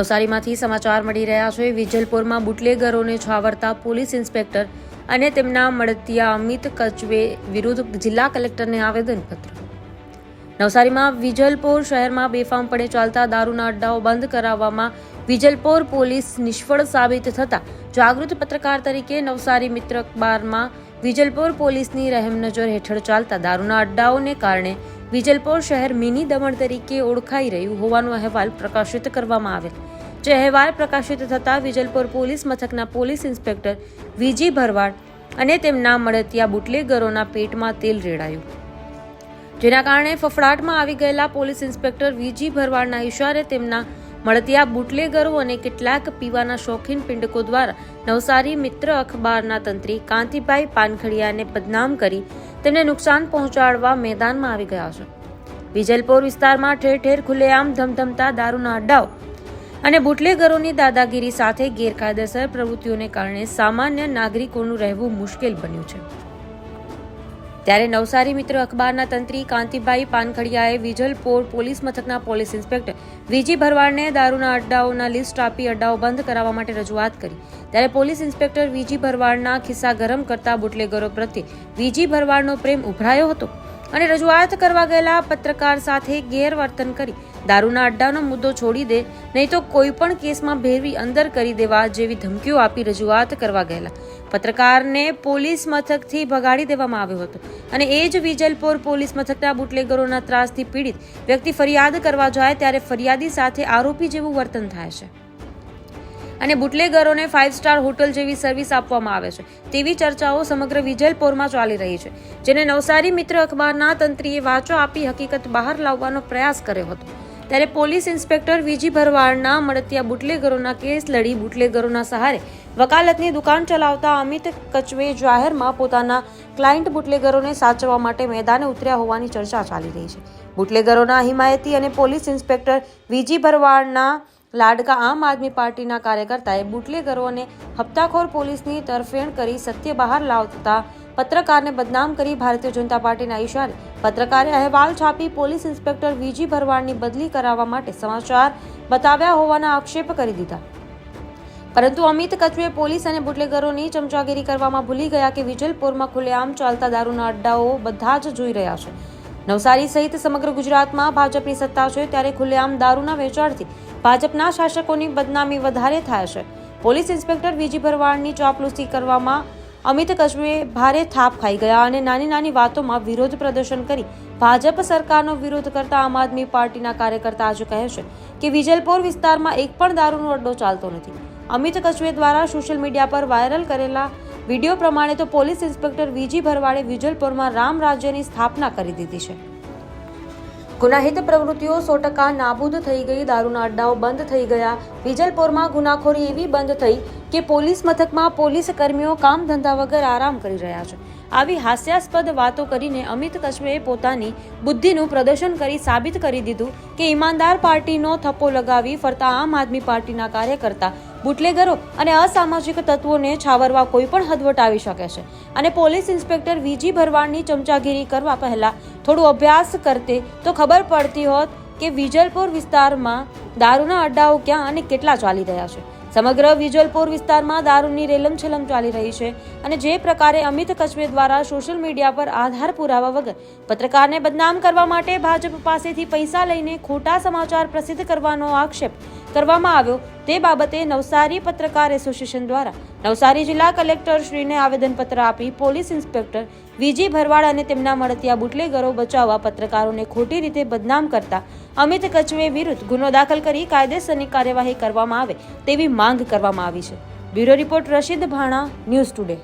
નવસારીમાંથી સમાચાર મળી રહ્યા છે. વિજલપુરમાં બુટલેગરોને છાવરતા પોલીસ ઇન્સ્પેક્ટર અને તેમના મળતિયા અમિત કચવે વિરુદ્ધ જિલ્લા કલેક્ટરને આવેદનપત્ર. નવસારીમાં વિજલપોર શહેરમાં બેફામપણે ચાલતા દારૂના અડ્ડાઓ બંધ કરાવવામાં વિજલપોર પોલીસ નિષ્ફળ સાબિત થતા જાગૃત પત્રકાર તરીકે નવસારી મિત્ર અખબારમાં વિજલપોર પોલીસની રહેમનજર હેઠળ ચાલતા દારૂના અડ્ડાઓને કારણે વિજલપોર શહેર મિની દમણ તરીકે ઓળખાઈ રહ્યું હોવાનો અહેવાલ પ્રકાશિત કરવામાં આવેલ જે અહેવાલ પ્રકાશિત થતાં વિજલપુર પોલીસ મથકના police inspector V G Bharwad અને તેમના મળતિયા બુટલેગરોના પેટમાં તેલ રેડાયું. જેના કારણે ફફડાટમાં આવી ગયેલા પોલીસ ઇન્સ્પેક્ટર વીજી ભરવાડના ઇશારે તેમના મળતિયા બુટલેગરો અને કેટલાક પીવાના શોખીન પિંડકો દ્વારા નવસારી મિત્ર અખબારના તંત્રી કાંતિભાઈ પાનખડિયાને બદનામ કરી તેમને નુકસાન પહોંચાડવા મેદાનમાં આવી ગયા છે. વિજલપોર વિસ્તારમાં ઠેર ઠેર ખુલ્લેઆમ ધમધમતા દારૂના અડ્ડાઓ અને બુટલેગરોની દાદાગીરી સાથે ગેરકાયદેસર પ્રવૃત્તિઓને કારણે સામાન્ય નાગરિકોનું રહેવું મુશ્કેલ બન્યું છે. ત્યારે નવસારી મિત્ર અખબારના તંત્રી કાંતિભાઈ પાનખડિયાએ વિજલપોર પોલીસ મથકના પોલીસ ઇન્સ્પેક્ટર વીજી ભરવાડને દારૂના અડ્ડાઓના લિસ્ટ આપી અડ્ડાઓ બંધ કરાવવા માટે રજૂઆત કરી. ત્યારે પોલીસ ઇન્સ્પેક્ટર વીજી ભરવાડના ખિસ્સા ગરમ કરતા બુટલેગરો પ્રત્યે વીજી ભરવાડનો પ્રેમ ઉભરાયો હતો. અને રજૂઆત કરવા ગયેલા પત્રકાર સાથે ગેરવર્તન કરી દારૂના અડ્ડાનો મુદ્દો છોડી દે, નહીં તો કોઈ પણ કેસમાં ભેરવી અંદર કરી દેવા જેવી ધમકીઓ આપી રજૂઆત કરવા ગયેલા. પત્રકારને પોલીસ મથકથી ભગાડી દેવામાં આવ્યો હતો અને એ જ વિજલપોર પોલીસ મથકના બુટલેગરોના ત્રાસથી પીડિત વ્યક્તિ ફરિયાદ કરવા જાય ત્યારે ફરિયાદી સાથે આરોપી જેવું વર્તન થાય છે. અને બુટલેગરોને ફાઇવ સ્ટાર હોટલ જેવી સર્વિસ આપવામાં આવે છે. તેવી ચર્ચાઓ સમગ્ર વિજલપોરમાં ચાલી રહી છે. જેને નવસારી મિત્ર અખબારના તંત્રીએ વાંચો આપી હકીકત બહાર લાવવાનો પ્રયાસ કર્યો હતો. ત્યારે પોલીસ ઇન્સ્પેક્ટર વીજી ભરવાડના મળતિયા બુટલેગરોના કેસ લડી બુટલેગરોના સહારે વકાલતની દુકાન ચલાવતા અમિત કચવે જાહેરમાં પોતાના ક્લાયન્ટ બુટલેગરોને સાચવવા માટે મેદાને ઉતર્યા હોવાની ચર્ચા ચાલી રહી છે. બુટલેગરોના હિમાયતી અને પોલીસ ઇન્સ્પેક્ટર વીજી ભરવાડના લાડકા આમ આદમી પાર્ટીના કાર્યકર્તાએ બુટલેગરોને હપ્તાખોર પોલીસની તરફેણ કરી સત્ય બહાર લાવતા પત્રકારને બદનામ કરી ભારતીય જનતા પાર્ટીના ઇશારે પત્રકારે અહેવાલ છાપી પોલીસ ઇન્સ્પેક્ટર વીજી ભરવાડની બદલી કરાવવા માટે સમાચાર બતાવ્યા હોવાના આક્ષેપ કરી દીધા. પરંતુ અમિત કચવે પોલીસ અને બુટલેગરોની ચમચાગીરી કરવામાં ભૂલી ગયા કે વિજલપુરમાં ખુલ્લેઆમ ચાલતા દારૂના અડ્ડાઓ બધા જ જોઈ રહ્યા છે. નવસારી સહિત સમગ્ર ગુજરાતમાં ભાજપની સત્તા છે ત્યારે ખુલ્લેઆમ દારૂના વેચાણથી ભાજપના શાસકોની બદનામી વધારે થાય છે. પોલીસ ઇન્સ્પેક્ટર વીજી ભરવાડની ચાપલૂસી કરવામાં અમિત કશ્મીએ ભારે થાપ ખાઈ ગયા અને નાની નાની વાતોમાં વિરોધ પ્રદર્શન કરી ભાજપ સરકારનો વિરોધ કરતા આમ આદમી પાર્ટીના કાર્યકર્તા આજે કહે છે કે વિજલપોર વિસ્તારમાં એક પણ દારૂનો અડ્ડો ચાલતો નથી. અમિત કચવે દ્વારા સોશિયલ મીડિયા પર વાયરલ કરેલા વીડિયો પ્રમાણે તો પોલીસ ઇન્સ્પેક્ટર વીજી ભરવાડે વિજલપુરમાં રામ રાજ્યની સ્થાપના કરી દીધી છે. ગુનાહિત પ્રવૃત્તિઓ સો ટકા નાબૂદ થઈ ગઈ, દારૂના અડ્ડાઓ બંધ થઈ ગયા. વિજલપુરમાં ગુનાખોરી એવી બંધ થઈ કે પોલીસ મથકમાં પોલીસ કર્મીઓ કામ ધંધા વગર આરામ કરી રહ્યા છે. આવી હાસ્યાસ્પદ વાતો કરીને અમિત કચવેએ પોતાની બુદ્ધિનું પ્રદર્શન કરી સાબિત કરી દીધું કે ઈમાનદાર પાર્ટીનો થપ્પો લગાવી ફરતા આમ આદમી પાર્ટીના કાર્યકર્તા બુટલેગરો અને અસામાજિક તત્વોને છાવરવા કોઈ પણ હદ વટાવી શકે છે. અને પોલીસ ઇન્સ્પેક્ટર વીજી ભરવાડની ચમચાગીરી કરવા પહેલા થોડું અભ્યાસ કરતે તો ખબર પડતી હોત કે વિજલપુર વિસ્તારમાં દારૂના અડ્ડાઓ ક્યાં અને કેટલા ચાલી રહ્યા છે. સમગ્ર વિજલપુર વિસ્તારમાં દારૂની રેલમછેલમ ચાલી રહી છે અને જે પ્રકારે અમિત કચવે દ્વારા સોશિયલ મીડિયા પર આધાર પુરાવા વગર પત્રકારને બદનામ કરવા માટે ભાજપ પાસેથી પૈસા લઈને ખોટા સમાચાર પ્રસિદ્ધ કરવાનો આક્ષેપ કરવામાં આવ્યો. તે બાબતે નવસારી પત્રકાર એસોસિએશન દ્વારા નવસારી જિલ્લા કલેક્ટર શ્રીને આવેદનપત્ર આપી પોલીસ ઇન્સ્પેક્ટર વીજી ભરવાડ અને તેમના મળતિયા બુટલેગરો બચાવવા પત્રકારોને ખોટી રીતે બદનામ કરતા અમિત કચવે વિરુદ્ધ ગુનો દાખલ કરી કાયદેસરની કાર્યવાહી કરવામાં આવે તેવી માંગ કરવામાં આવી છે. Bureau report Rashid Bhana, news today.